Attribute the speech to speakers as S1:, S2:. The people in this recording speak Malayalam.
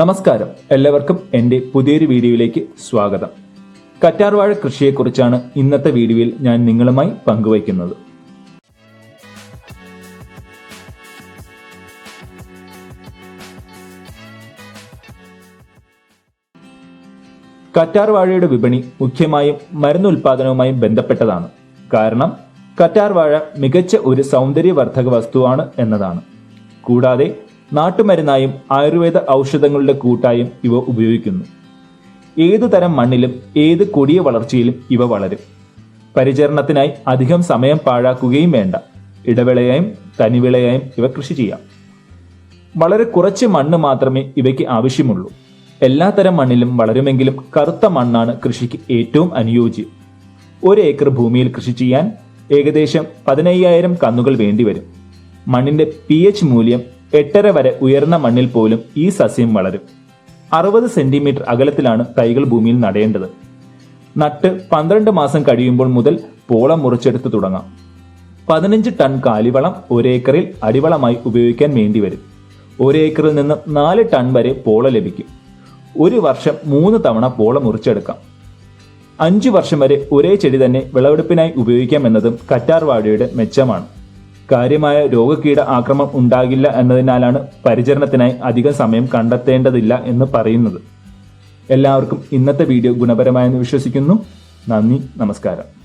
S1: നമസ്കാരം. എല്ലാവർക്കും എന്റെ പുതിയൊരു വീഡിയോയിലേക്ക് സ്വാഗതം. കറ്റാർവാഴ കൃഷിയെക്കുറിച്ചാണ് ഇന്നത്തെ വീഡിയോയിൽ ഞാൻ നിങ്ങളുമായി പങ്കുവയ്ക്കുന്നത്. കറ്റാർവാഴയുടെ വിപണി മുഖ്യമായും മരുന്ന് ഉൽപാദനവുമായി ബന്ധപ്പെട്ടതാണ്. കാരണം കറ്റാർവാഴ മികച്ച ഒരു സൗന്ദര്യവർദ്ധക വസ്തുവാണ് എന്നതാണ്. കൂടാതെ നാട്ടുമരുന്നായും ആയുർവേദ ഔഷധങ്ങളുടെ കൂട്ടായും ഇവ ഉപയോഗിക്കുന്നു. ഏതു തരം മണ്ണിലും ഏത് കൊടിയ വളർച്ചയിലും ഇവ വളരും. പരിചരണത്തിനായി അധികം സമയം പാഴാക്കുകയും വേണ്ട. ഇടവേളയായും തനിവിളയായും ഇവ കൃഷി ചെയ്യാം. വളരെ കുറച്ച് മണ്ണ് മാത്രമേ ഇവയ്ക്ക് ആവശ്യമുള്ളൂ. എല്ലാത്തരം മണ്ണിലും വളരുമെങ്കിലും കറുത്ത മണ്ണാണ് കൃഷിക്ക് ഏറ്റവും അനുയോജ്യം. ഒരു ഏക്കർ ഭൂമിയിൽ കൃഷി ചെയ്യാൻ ഏകദേശം പതിനയ്യായിരം കന്നുകൾ വേണ്ടിവരും. മണ്ണിന്റെ പി മൂല്യം എട്ടര വരെ ഉയർന്ന മണ്ണിൽ പോലും ഈ സസ്യം വളരും. അറുപത് സെന്റിമീറ്റർ അകലത്തിലാണ് തൈകൾ ഭൂമിയിൽ നടേണ്ടത്. നട്ട് പന്ത്രണ്ട് മാസം കഴിയുമ്പോൾ മുതൽ പോളം മുറിച്ചെടുത്ത് തുടങ്ങാം. പതിനഞ്ച് ടൺ കാലിവളം ഒരേക്കറിൽ അടിവളമായി ഉപയോഗിക്കാൻ വേണ്ടി വേണ്ടിവരും ഒരേക്കറിൽ നിന്ന് നാല് ടൺ വരെ പോള ലഭിക്കും. ഒരു വർഷം മൂന്ന് തവണ പോള മുറിച്ചെടുക്കാം. അഞ്ചു വർഷം വരെ ഒരേ ചെടി തന്നെ വിളവെടുപ്പിനായി ഉപയോഗിക്കാം എന്നതും കറ്റാർവാഴയുടെ മെച്ചമാണ്. കാര്യമായ രോഗകീട ആക്രമം ഉണ്ടാകില്ല എന്നതിനാലാണ് പരിചരണത്തിനായി അധികം സമയം കണ്ടെത്തേണ്ടതില്ല എന്ന് പറയുന്നത്. എല്ലാവർക്കും ഇന്നത്തെ വീഡിയോ ഗുണപരമായെന്ന് വിശ്വസിക്കുന്നു. നന്ദി നമസ്കാരം.